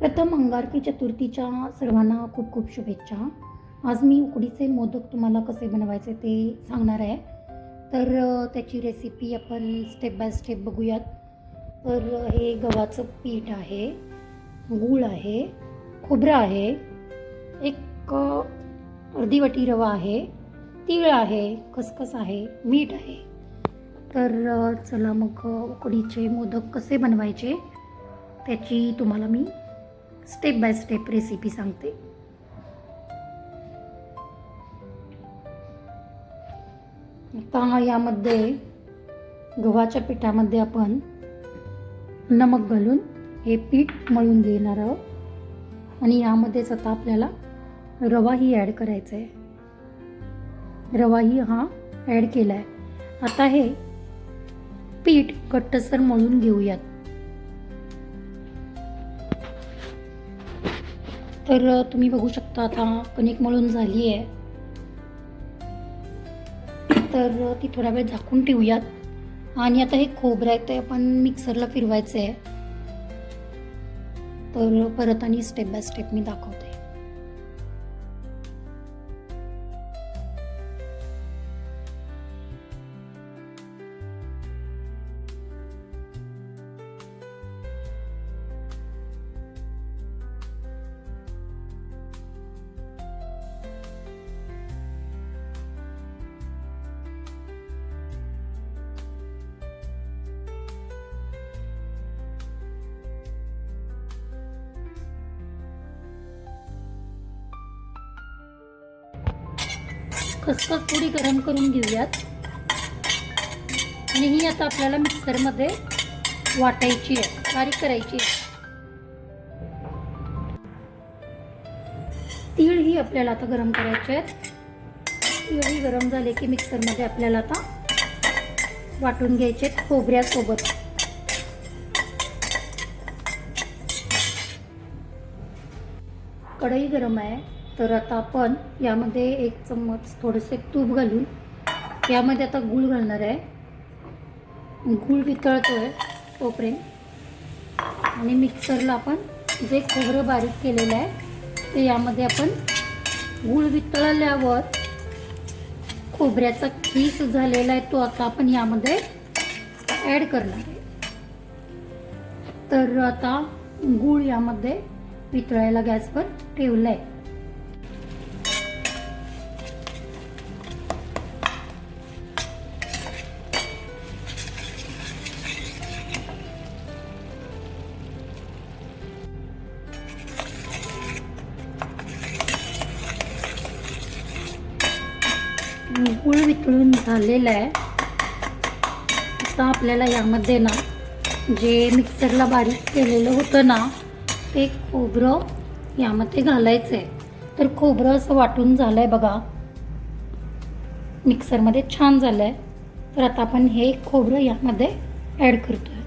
प्रथम अंगारकी चतुर्थीच्या सर्वांना खूप खूप शुभेच्छा. आज मी उकडीचे मोदक तुम्हाला कसे बनवायचे ते सांगणार आहे. तर त्याची रेसिपी आपण स्टेप बाय स्टेप बघूयात. तर हे गव्हाचं पीठ आहे गूळ आहे खोबरं आहे एक अर्धी वाटी रवा आहे तीळ आहे खसखस आहे मीठ आहे. तर चला मग उकडीचे मोदक कसे बनवायचे त्याची तुम्हाला मी स्टेप बाय स्टेप रेसिपी सांगते. आता यामध्ये गव्हाच्या पिठामध्ये आपण नमक घालून हे पीठ मळून घेणार आहोत. आणि यामध्येच आता आपल्याला रवाही ॲड करायचा आहे रवाही हा ॲड केला आहे आता हे पीठ कट्टसर मळून घेऊयात. तर तुम्ही बघू शकता आता कणिक मळून झाली आहे तर ती थोडा वेळ झाकून ठेवूयात. आणि आता हे खोबरं आहे ते आपण मिक्सरला फिरवायचं आहे तर परत आणि स्टेप बाय स्टेप मी दाखवते. खसखस थोडी गरम करून घेऊयात. आणि ही आता आपल्याला मिक्सरमध्ये वाटायची आहे बारीक करायची आहे. तीळ ही आपल्याला आता गरम करायचे आहेत. तीळ ही गरम झाले की मिक्सरमध्ये आपल्याला आता वाटून घ्यायचे आहेत खोबऱ्यासोबत. कढई गरम आहे. तर आता आपण यामध्ये एक चम्मच थोडेसे तूप घालून यामध्ये आता गूळ घालणार आहे. गूळ वितळतो आहे तोपर्यंत. आणि मिक्सरला आपण जे खोबरं बारीक केलेलं आहे ते यामध्ये आपण गूळ वितळल्यावर खोबऱ्याचा खीस झालेला आहे तो आता आपण यामध्ये ॲड करणार आहे. तर आता गूळ यामध्ये वितळायला गॅसवर ठेवलं आहे गुळ वितळून झालेलं आहे. आता आपल्याला यामध्ये ना जे मिक्सरला बारीक केलेलं होतं ना ते खोबरं यामध्ये घालायचं आहे तर खोबरं असं वाटून झालं आहे बघा. मिक्सरमध्ये छान झालं आहे तर आता आपण हे खोबरं यामध्ये ॲड करतो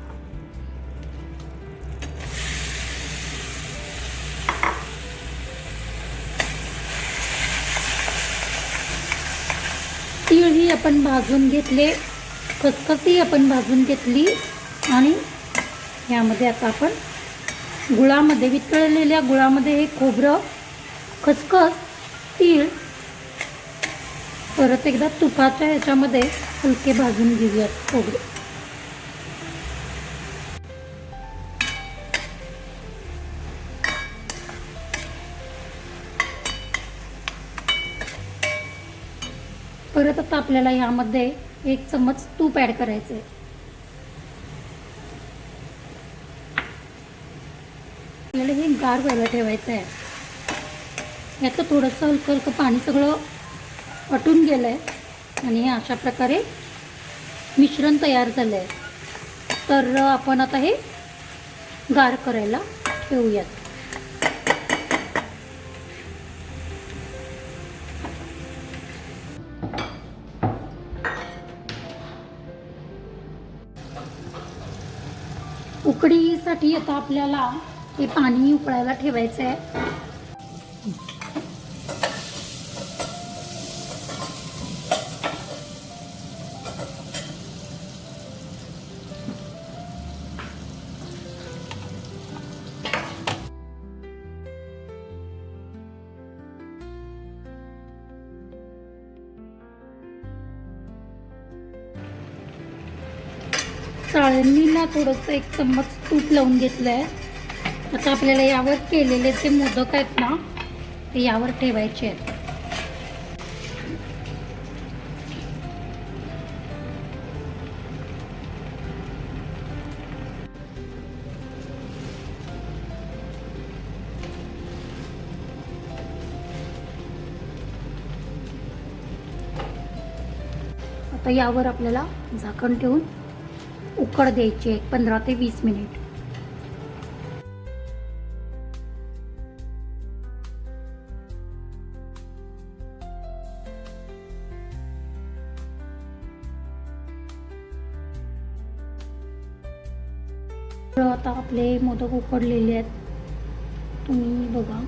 आपण भाजून घेतले. खसखसही आपण भाजून घेतली आणि यामध्ये आता आपण गुळामध्ये वितळलेल्या गुळामध्ये हे खोबरं खसखस तीळ परत एकदा तुपाच्या ह्याच्यामध्ये हलके भाजून घेऊयात खोबरे. परत आता आपल्याला यामध्ये एक चम्मच तूप ॲड करायचं आहे आपल्याला हे गार व्हायला ठेवायचं आहे याचं थोडंसं हलकं हलकं पाणी सगळं अटून गेलं आहे आणि हे अशा प्रकारे मिश्रण तयार झालं आहे तर आपण आता हे गार करायला ठेवूयात. उकडीसाठी आता आपल्याला हे पाणी उकळायला ठेवायचं आहे चाळणी ना थोडंसं एक चम्मच तूप लावून घेतलं आहे आता आपल्याला यावर केलेले जे मोदक आहेत ना ते यावर ठेवायचे आहेत. आता यावर आपल्याला झाकण ठेवून उकड द्यायची एक पंधरा ते वीस मिनिट. आता आपले मोदक उकडलेले आहेत. तुम्ही बघा.